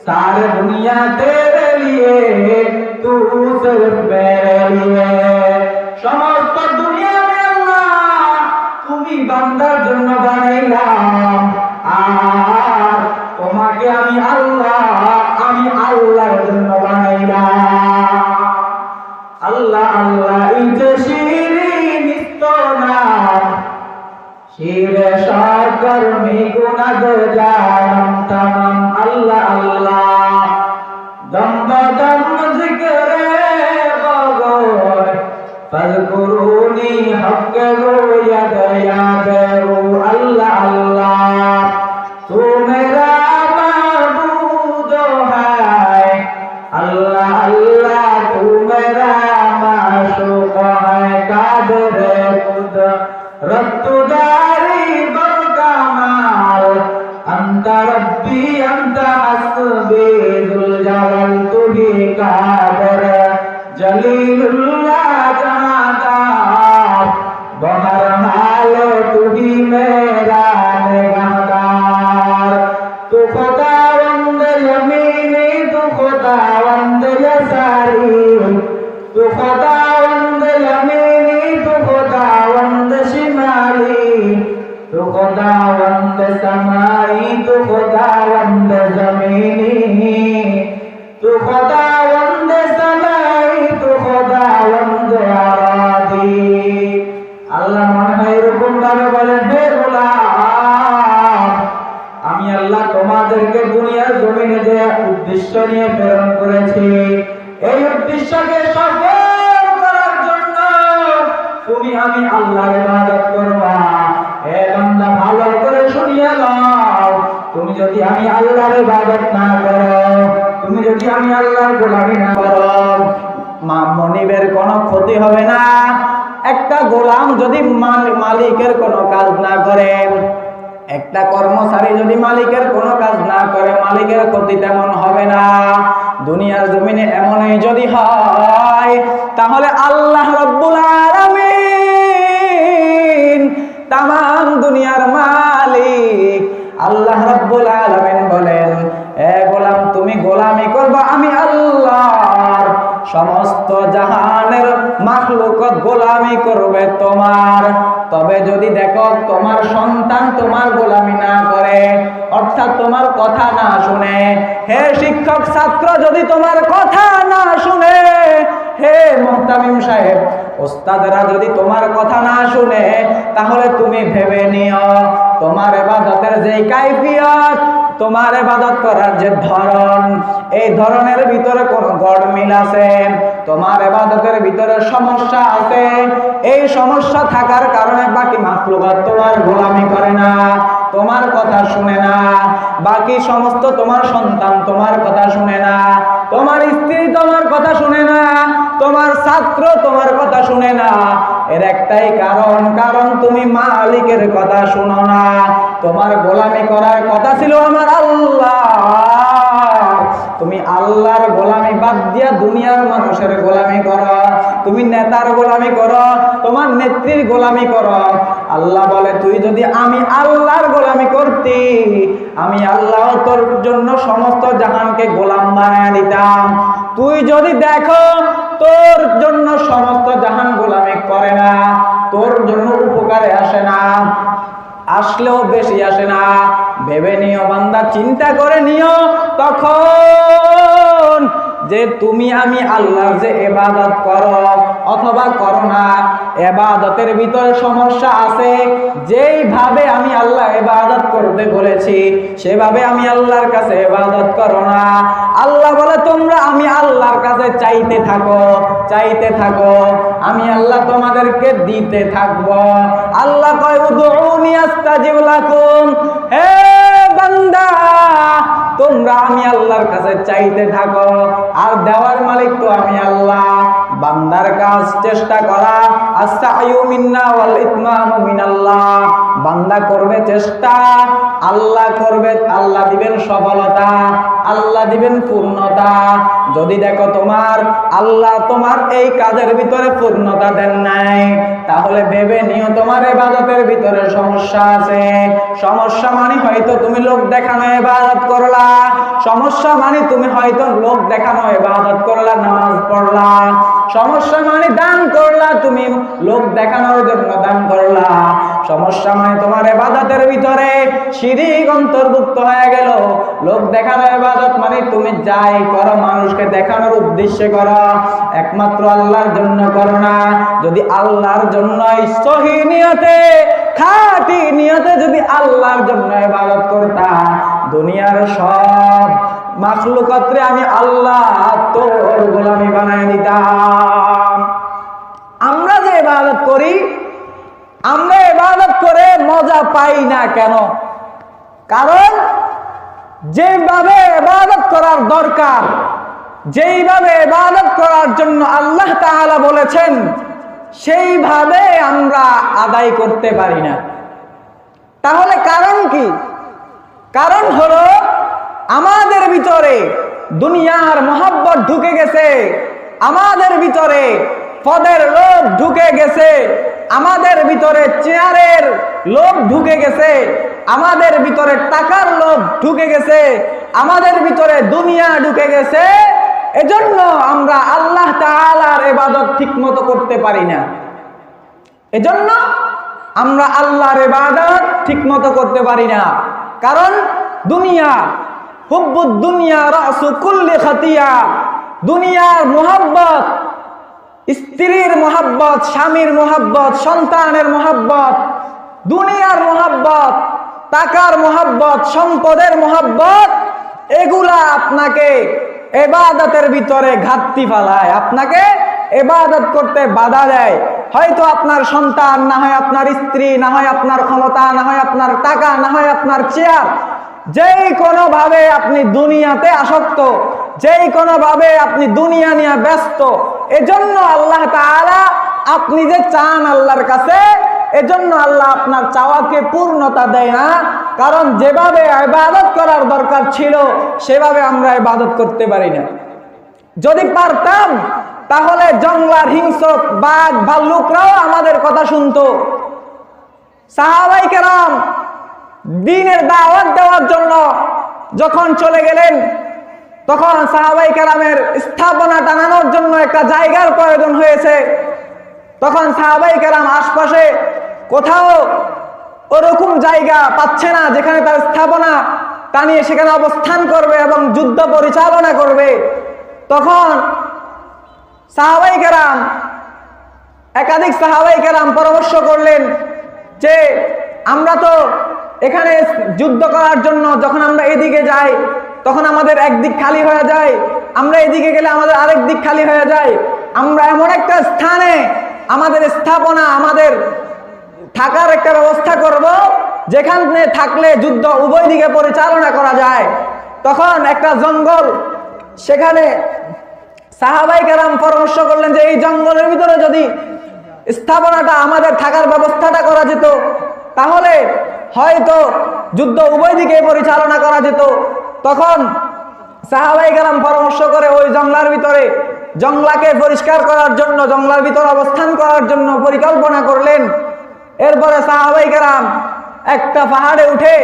सारे दुनिया तेरे लिए तू सिर्फ मेरे लिए সমস্ত দুনিয়া আল্লাহ তুমি বান্দার জন্য বানাইলাম আর শিরে সাগর মে গুনাহ জানম তামাম। আল্লাহ আল্লাহ। দম্ব দম্ব জিকরে বগর ফল হক উদ্দেশ্য নিয়ে প্রেরণ করেছি। এই উদ্দেশ্যকে সফল করার জন্য তুমি আমি আল্লাহর ইবাদত করবা। হে বান্দা, ভালো করে শুনিয়ে নাও। তুমি যদি আমি আল্লাহর ইবাদত না করো, তুমি যদি আমি আল্লাহর গোলামি না করো, মা মনিবের কোনো ক্ষতি হবে না। একটা গোলাম যদি মাল- মালিকের কোনো কাজ না করে একটা কর্মচারী যদি মালিকের কোনো কাজ না করে, মালিকের ক্ষতি তেমন হবে না। দুনিয়ার জমিনে এমনই যদি হয়, তাহলে আল্লাহ রব্বুল আলামিন তাম দুনিয়ার মালিক আল্লাহ রব্বুল সমস্ত জাহানের মাখলুকত গোলামি করবে তোমার। তবে যদি দেখো তোমার সন্তান তোমার গোলামি না করে, অর্থাৎ তোমার কথা না শুনে, হে শিক্ষক ছাত্র যদি তোমার কথা না শুনে, হে মোহতামিম সাহেব, ওস্তাদরা যদি তোমার কথা না শুনে, তাহলে তুমি ভেবে নিও, তোমার এবাদতের যেই কাইফিয়ত তোমার এবাদত করার যে ধরন, এই ধরনের ভিতরে কোন গড়মিল আছে? তোমার এবাদতের ভিতরে সমস্যা আছে? এই সমস্যা থাকার কারণে বাকি মাখলুকাত তোমার গোলামি করে না, তোমার কথা শুনে না, বাকি সমস্ত তোমার সন্তান তোমার কথা শুনে না, তোমার স্ত্রী তোমার কথা শুনে না, তোমার ছাত্র তোমার কথা শুনে না। এর একটাই কারণ কারণ তুমি মালিকের কথা শুনো না। তোমার গোলামি করার কথা ছিল আমার আল্লাহ। তুমি আল্লাহর গোলামি বাদ দিয়া দুনিয়ার মানুষের গোলামি করো। তুমি নেতার গোলামি করো, তোমার নেত্রীর গোলামি করো। আল্লাহ বলে, তুই যদি আমি আল্লাহর গোলামি করতি, আমি আল্লাহ তোর জন্য সমস্ত জাহানকে গোলাম বানায় দিতাম। তুই যদি দেখো, তোর জন্য সমস্ত জাহান গোলামি করে না, তোর জন্য উপকারে আসে না। আসলেও বেশি আসে না। ভেবে নিও বান্দা, চিন্তা করে নিও। তখন যে তুমি আমি আল্লাহর যে এবাদত করো অথবা করো না, এবাদতের ভিতরে সমস্যা আছে। যেইভাবে আমি আল্লাহ এবাদত করতে বলেছি, সেভাবে আমি আল্লাহর কাছে এবাদত করো না। আল্লাহ বলে, তোমরা আমি আল্লাহর কাছে চাইতে থাকো চাইতে থাকো। আমি আল্লাহ তোমাদেরকে দিতে থাকব। আল্লাহ কয়, উদউনি আস্তাজিব লাকুম। হে বান্দা, তোমরা আমি আল্লাহর কাছে চাইতে থাকো। আর দেওয়ার মালিক তো আমি আল্লাহ। বান্দার কাজ চেষ্টা করা। মিনাল্লাহ। বান্দা করবে চেষ্টা, আল্লাহ করবে, আল্লাহ দিবেন সফলতা। আল্লাহ দিবেন পূর্ণতা। যদি দেখো তোমার আল্লাহ তোমার এই কাজের ভিতরে পূর্ণতা দেন নাই, তাহলে ভেবে নিও তোমার এবাদতের ভিতরে সমস্যা আছে। সমস্যা মানে হয়তো তুমি লোক দেখানো এবাদত করলা, সমস্যা মানে তুমি হয়তো লোক দেখানো এবাদত করলা, নামাজ পড়লা। সমস্যা মানে দান করলা, তুমি লোক দেখানোর জন্য দান করলা। সমস্যা মানে তোমার এবাদতের ভিতরে শিরিক অন্তর্ভুক্ত হয়ে গেল, লোক দেখানো এবাদত মানে তুমি যাই করো, মানুষকে দেখানোর উদ্দেশ্যে করো। একমাত্র আল্লাহর জন্য করো না। যদি আল্লাহর জন্য নিয়তে, খাঁটি নিয়তে যদি আল্লাহর জন্য ইবাদত করতা, দুনিয়ার সব মাখলুকাত্রে আমি আল্লাহ, তোর গোলামি বানায় দিতাম আমরা যে ইবাদত করি, আমরা ইবাদত করে মজা পাই না কেন? কারণ যেভাবে ইবাদত করার দরকার, যেইভাবে ইবাদত করার জন্য আল্লাহ তাআলা বলেছেন, সেইভাবে আমরা আদায় করতে পারি না। তাহলে কারণ কি? কারণ হলো আমাদের ভিতরে দুনিয়ার মহাব্বত ঢুকে গেছে, আমাদের ভিতরে পদের লোভ ঢুকে গেছে, আমাদের ভিতরে চেয়ারের লোভ ঢুকে গেছে আমাদের ভিতরে টাকার লোভ ঢুকে গেছে, আমাদের ভিতরে দুনিয়া ঢুকে গেছে, এজন্য আমরা আল্লাহ তাআলার ইবাদত ঠিকমতো করতে পারি না। এজন্য আমরা আল্লাহর ইবাদত ঠিকমতো করতে পারি না। কারণ দুনিয়া, হুব্বুদ দুনিয়া, রাসু কুল্লি খাতিয়া। দুনিয়ার মোহাব্বত, স্ত্রীর মোহাব্বত, স্বামীর মোহাব্বত, সন্তানের মোহাব্বত, দুনিয়ার মোহাব্বত টাকার মোহাব্বত, সম্পদের মোহাব্বত, এগুলা আপনাকে এবাদতের ভিতরে ঘাটতি ফালায়। আপনাকে এবাদত করতে বাধা দেয়। হয়তো আপনার সন্তান, না হয় আপনার স্ত্রী, না হয় আপনার ক্ষমতা, না হয় আপনার টাকা, না হয় আপনার চেয়ার। যেই কোনো ভাবে আপনি দুনিয়াতে আসক্ত, যেই কোনো ভাবে আপনি দুনিয়া নিয়ে ব্যস্ত, এজন্য আল্লাহ তাআলা আপনি যে চান আল্লাহর কাছে এজন্য আল্লাহ আপনার চাওয়াকে পূর্ণতা দেয় না। কারণ যেভাবে ইবাদত করার দরকার ছিল, সেভাবে আমরা ইবাদত করতে পারি না। যদি পারতাম, তাহলে জঙ্গলার হিংসক, বাঘ ভাল্লুকরাও আমাদের কথা শুনতো। সাহাবাই কেরাম দিনের দাওয়াত দেওয়ার জন্য যখন চলে গেলেন, তখন সাহাবাই কেরামের স্থাপনা টানানোর জন্য একটা জায়গার প্রয়োজন হয়েছে। তখন সাহাবাই কেরাম আশপাশে কোথাও ওরকম জায়গা পাচ্ছে না, যেখানে তার স্থাপনা টানিয়ে সেখানে অবস্থান করবে এবং যুদ্ধ পরিচালনা করবে। তখন সাহাবাই কেরাম, একাধিক সাহাবাই কেরাম পরামর্শ করলেন যে, আমরা তো এখানে যুদ্ধ করার জন্য যখন আমরা এদিকে যাই, তখন আমাদের একদিক খালি হয়ে যায়। আমরা এদিকে গেলে আমাদের আরেক দিক খালি হয়ে যায়। আমরা এমন একটা স্থানে আমাদের স্থাপনা, আমাদের থাকার একটা ব্যবস্থা করব। যেখানে থাকলে যুদ্ধ উভয় দিকে পরিচালনা করা যায়। তখন একটা জঙ্গল, সেখানে সাহাবাই কারাম পরামর্শ করলেন যে এই জঙ্গলের ভিতরে যদি স্থাপনাটা, আমাদের থাকার ব্যবস্থাটা করা যেত, তাহলে হয়তো যুদ্ধ উভয় দিকে পরিচালনা করা যেত। তখন সাহাবাই কালাম পরামর্শ করে ওই জঙ্গলার ভিতরে, জঙ্গলাকে পরিষ্কার করার জন্য, জঙ্গলার ভিতরে অবস্থান করার জন্য পরিকল্পনা করলেন। এরপরে সাহাবাই কালাম একটা পাহাড়ে উঠে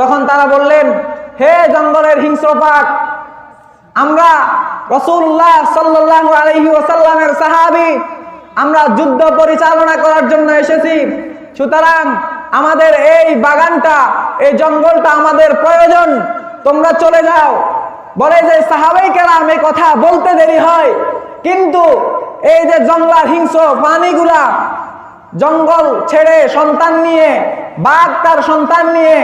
তখন তারা বললেন, হে জঙ্গলের হিংস্র পাক, আমরা রসুল্লাহ সাল্লাহ আলহি ওসাল্লামের সাহাবি, আমরা যুদ্ধ পরিচালনা করার জন্য এসেছি। সুতরাং আমাদের এই বাগানটা, এই জঙ্গলটা আমাদের প্রয়োজন। তোমরা চলে যাও। বলে যে সাহাবাই কেরাম এই কথা বলতে দেরি হয়। কিন্তু এই যে জঙ্গলার হিংস্র প্রাণীগুলা জঙ্গল ছেড়ে সন্তান নিয়ে, বাঘ তার সন্তান নিয়ে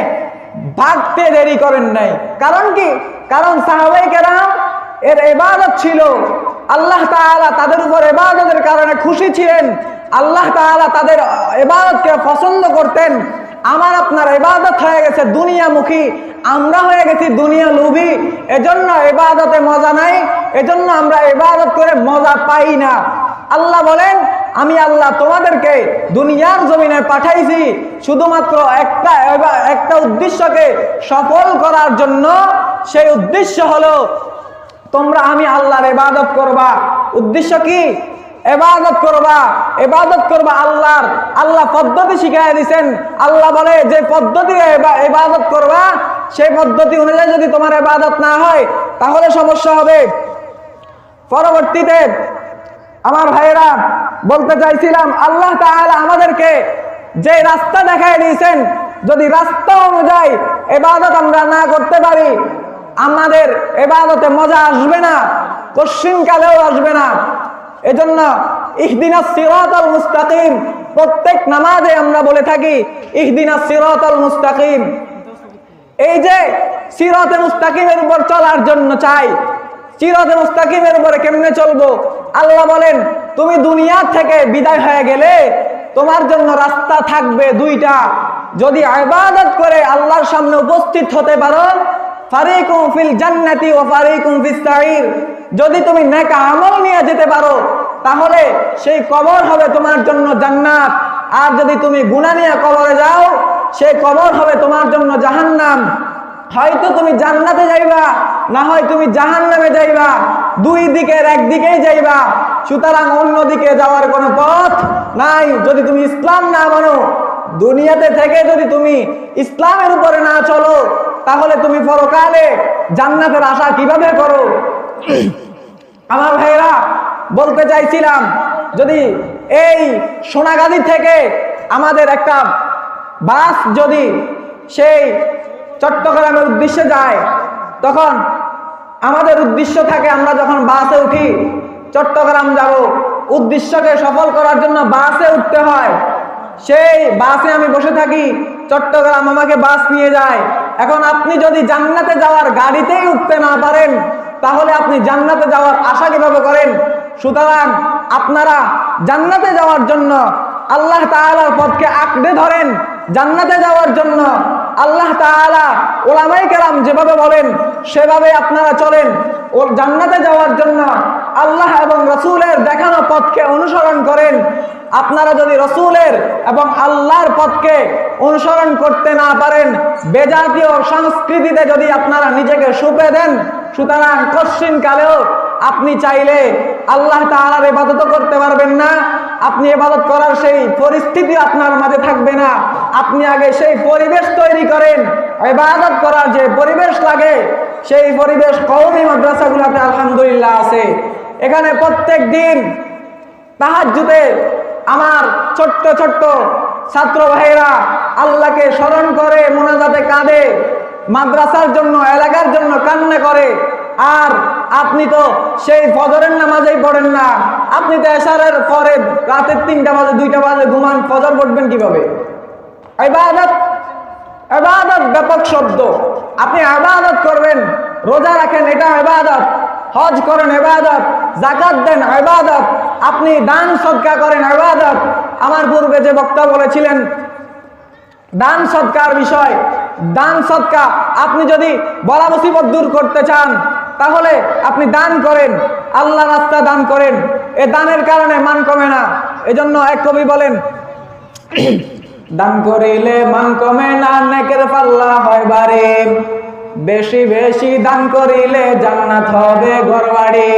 ভাগতে দেরি করেন নাই। কারণ কি? কারণ সাহাবাই কেরাম এর এবাদত ছিল। আল্লাহ তাআলা তাদের উপর এবাদতের কারণে খুশি ছিলেন। আল্লাহ তাআলা তাদের এবাদতকে পছন্দ করতেন। আমার আপনার এবাদত হয়ে গেছে দুনিয়ামুখী, আমরা হয়ে গেছি দুনিয়া লোভী এজন্য এবাদতে মজা নাই, এজন্য আমরা এবাদত করে মজা পাই না। আল্লাহ বলেন, আমি আল্লাহ তোমাদেরকে দুনিয়ার জমিনে পাঠাইছি, শুধুমাত্র একটা একটা উদ্দেশ্যকে সফল করার জন্য। সেই উদ্দেশ্য হলো, তোমরা আমি আল্লাহর ইবাদত করবা। উদ্দেশ্য কি? এবাদত করবা এবাদত করবা আল্লাহর, আল্লাহ পদ্ধতি শিখাই দিছেন। আল্লাহ বলে, যে পদ্ধতি এবাদত করবা, সেই পদ্ধতি অনুযায়ী যদি তোমার এবাদত না হয়, তাহলে সমস্যা হবে। পরবর্তীতে আমার ভাইয়েরা বলতে চাইছিলাম, আল্লাহ তাআলা আমাদেরকে যে রাস্তা দেখায় দিয়েছেন, যদি রাস্তা অনুযায়ী এবাদত আমরা না করতে পারি, আমাদের এবাদতে মজা আসবে না কালেও আসবে না। এজন্য ইহদিনা সিরাতাল মুস্তাকিম, প্রত্যেক নামাজে আমরা বলে থাকি, ইহদিনা সিরাতাল মুস্তাকিম। এই যে সিরাতে মুস্তাকিমের উপর চলার জন্য চাই, সিরাতে মুস্তাকিমের উপরে কেমনে চলবো? আল্লাহ বলেন, তুমি দুনিয়া থেকে বিদায় হয়ে গেলে তোমার জন্য রাস্তা থাকবে দুইটা। যদি ইবাদত করে আল্লাহর সামনে উপস্থিত হতে পারো ফারিকুম ফিল জান্নাতি ও ফারিকুম যদি তুমি নেক আমল নিয়ে যেতে পারো, তাহলে সেই কবর হবে তোমার জন্য জান্নাত। আর যদি তুমি গুনাহ নিয়ে কবরে যাও, সেই কবর হবে তোমার জন্য জাহান্নাম। হয়তো তুমি জান্নাতে যাইবা, না হয় তুমি জাহান্নামে যাইবা। দুই দিকের একদিকেই যাইবা। সুতরাং অন্যদিকে যাওয়ার কোনো পথ নাই। যদি তুমি ইসলাম না মানো, দুনিয়াতে থেকে যদি তুমি ইসলামের উপরে না চলো তাহলে তুমি পরকালে জান্নাতের আশা কীভাবে করো? আমার ভাইরা বলতে চাইছিলাম, যদি এই সোনাগাজী থেকে আমাদের একটা বাস যদি সেই চট্টগ্রামের উদ্দেশ্যে যায়, তখন আমাদের উদ্দেশ্য থাকে আমরা যখন বাসে উঠি, চট্টগ্রাম যাব। উদ্দেশ্যকে সফল করার জন্য বাসে উঠতে হয়। সেই বাসে আমি বসে থাকি, চট্টগ্রাম আমাকে বাস নিয়ে যায়। এখন আপনি যদি জান্নাতে যাওয়ার গাড়িতেই উঠতে না পারেন, তাহলে আপনি জান্নাতে যাওয়ার আশা কীভাবে করেন? সুতরাং আপনারা জান্নাতে যাওয়ার জন্য আল্লাহ তাআলার পথকে আঁকড়ে ধরেন। জান্নাতে যাওয়ার জন্য আল্লাহ তাআলা ওলামাই কেরাম যেভাবে বলেন সেভাবে আপনারা চলেন। ও জান্নাতে যাওয়ার জন্য আল্লাহ এবং রসুলের দেখানো পথকে অনুসরণ করেন। আপনারা যদি রসুলের এবং আল্লাহর পথকে অনুসরণ করতে না পারেন, বেজাতীয় সংস্কৃতিতে যদি আপনারা নিজেকে সুপে দেন, সুতরাং কশ্চিন কালেও আপনি চাইলে আল্লাহ তাহার ইবাদত করতে পারবেন না। আপনি ইবাদত করার সেই পরিস্থিতি আপনার মাঝে থাকবে না। আপনি আগে সেই পরিবেশ তৈরি করেন, ইবাদত করার যে পরিবেশ লাগে, সেই পরিবেশ কওমি মাদ্রাসাগুলোতে আলহামদুলিল্লাহ আছে। এখানে প্রত্যেক দিন তাহাজ্জুদে আমার ছোট্ট ছোট্ট ছাত্র ভাইরা আল্লাহকে স্মরণ করে, মোনাজাতে কাঁদে, মাদ্রাসার জন্য, এলাকার জন্য কান্না করে। আর আপনি তো সেই ফজরের নামাজেই পড়েন না। আপনি তো এশারের পরে রাতের তিনটা বাজে, দুইটা বাজে ঘুমান, ফজর পড়বেন কীভাবে? ইবাদত ইবাদত ব্যাপক শব্দ। আপনি ইবাদত করবেন, রোজা রাখেন, এটা ইবাদত হজ করেন ইবাদত জাকাত দেন ইবাদত, আপনি দান সদকা করেন ইবাদত। আমার পূর্বে যে বক্তা বলেছিলেন, দান সৎকার বিষয়, দান সৎকা, আপনি যদি বলা মুসিবত দূর করতে চান, তাহলে আপনি দান করেন, আল্লাহ রাস্তা দান করেন। এ দানের কারণে মান কমে না। এজন্য এক কবি বলেন, দান করিলে মান কমে না, নেকের পাল্লা হয় বাড়ি বেশি বেশি দান করিলে জান্নাত হবে ঘর বাড়ি